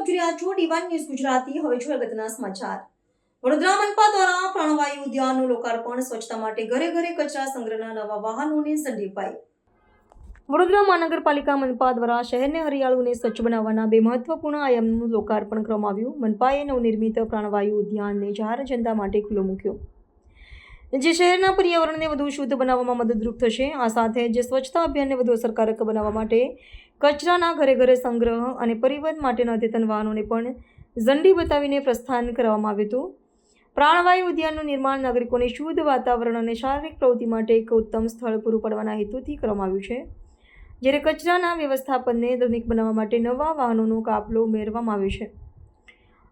One news Gujarati. હવે છો અગત્યના સમાચાર. વડોદરા મનપા દ્વારા પ્રાણવાયુ ઉદ્યાનનું લોકાર્પણ, સ્વચ્છતા માટે ઘરે ઘરે કચરા સંગ્રહના નવા વાહનોને સંડીપાઈ. વડોદરા મહાનગરપાલિકા મનપા દ્વારા શહેરને હરિયાળુને સ્વચ્છ બનાવવાના બે મહત્વપૂર્ણ આયામનું લોકાર્પણ કરવામાં આવ્યું. મનપાએ નવનિર્મિત પ્રાણવાયુ ઉદ્યાનને જાહેર જનતા માટે ખુલ્લો મૂક્યો. જે શહેરના પર્યાવરણને વધુ શુદ્ધ બનાવવામાં મદદરૂપ થશે, આ સાથે જે સ્વચ્છતા અભિયાનને વધુ અસરકારક બનાવવા માટે કચરાના ઘરે ઘરે સંગ્રહ અને પરિવહન માટેના અદ્યતન વાહનોને પણ ઝંડી બતાવીને પ્રસ્થાન કરવામાં આવ્યું હતું. પ્રાણવાયુ ઉદ્યાનનું નિર્માણ નાગરિકોને શુદ્ધ વાતાવરણ અને શારીરિક પ્રવૃત્તિ માટે એક ઉત્તમ સ્થળ પૂરું પાડવાના હેતુથી કરવામાં આવ્યું છે. જ્યારે કચરાના વ્યવસ્થાપનને આધુનિક બનાવવા માટે નવા વાહનોનો કાફલો ઉમેરવામાં આવ્યો છે.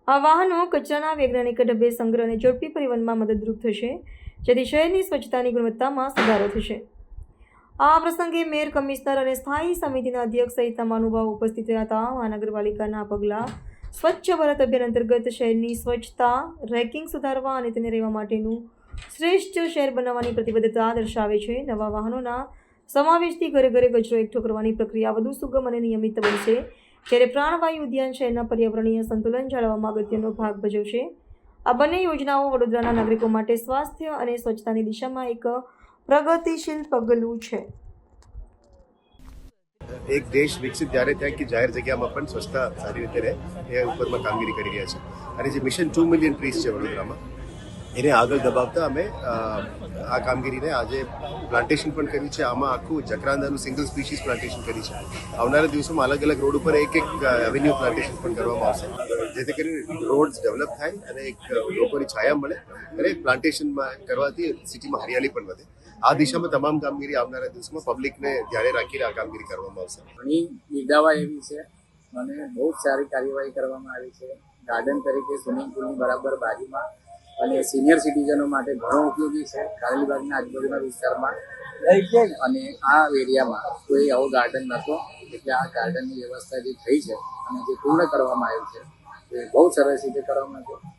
આ વાહનો કચરાના વૈજ્ઞાનિક ઢબે સંગ્રહ અને ઝડપી પરિવહનમાં મદદરૂપ થશે, જેથી શહેરની સ્વચ્છતાની ગુણવત્તામાં સુધારો થશે. આ પ્રસંગે મેયર કમિશનર અને સ્થાયી સમિતિના અધ્યક્ષ સહિતના મહાનુભાવો ઉપસ્થિત રહ્યા હતા મહાનગરપાલિકાના પગલાં સ્વચ્છ ભારત અભિયાન અંતર્ગત શહેરની સ્વચ્છતા રેન્કિંગ સુધારવા અને તેને રહેવા માટેનું શ્રેષ્ઠ શહેર બનાવવાની પ્રતિબદ્ધતા દર્શાવે છે. નવા વાહનોના સમાવેશથી ઘરે ઘરે કચરો એકઠો કરવાની પ્રક્રિયા વધુ સુગમ અને નિયમિત બનશે. જ્યારે પ્રાણવાયુ ઉદ્યાન શહેરના પર્યાવરણીય સંતુલન જાળવવામાં અગત્યનો ભાગ ભજવશે. આ બંને યોજનાઓ વડોદરાના નાગરિકો માટે સ્વાસ્થ્ય અને સ્વચ્છતાની દિશામાં એક પ્રગતિશીલ પગલું છે. એક દેશ વિકસિત જ્યારે થાય કે જાહેર જગ્યામાં પણ સ્વચ્છતા સારી રીતે રહે, એ ઉપરમાં કામગીરી કરી રહ્યા છે. અને જે મિશન ટુ મિલિયન ટ્રીઝ છે વડોદરામાં એને આગળ દબાવતા અમે આ કામગીરીને આજે પ્લાન્ટેશન પણ કર્યું છે. આમાં આખું જકરાંદાનું સિંગલ સ્પીસીસ પ્લાન્ટેશન કરી છે. આવનારા દિવસોમાં અલગ અલગ રોડ ઉપર એક એક એવન્યુ પ્લાન્ટેશન પણ કરવામાં આવશે. જેથી કરીને રોડ ડેવલપ થાય અને એક લોકોની છાયા મળે અને પ્લાન્ટેશનમાં કરવાથી સિટીમાં હરિયાળી પણ વધે. આ દિશામાં તમામ કામગીરી આવનારા દિવસોમાં પબ્લિકને ધ્યાને રાખીને આ કામગીરી કરવામાં આવશે. ઘણી બિરદાવા એવી છે. અને બહુ સારી કાર્યવાહી કરવામાં આવી છે. ગાર્ડન તરીકે સ્વિમિંગ પુલની બરાબર બાજુમાં અને સિનિયર સિટીઝનો માટે ઘણો ઉપયોગી છે. કારેલીબાગના આજુબાજુના વિસ્તારમાં અને આ એરિયામાં કોઈ આવો ગાર્ડન નહોતો. એટલે આ ગાર્ડનની વ્યવસ્થા જે થઈ છે અને જે પૂર્ણ કરવામાં આવ્યું છે, એ બહુ સરસ રીતે કરવામાં આવ્યું.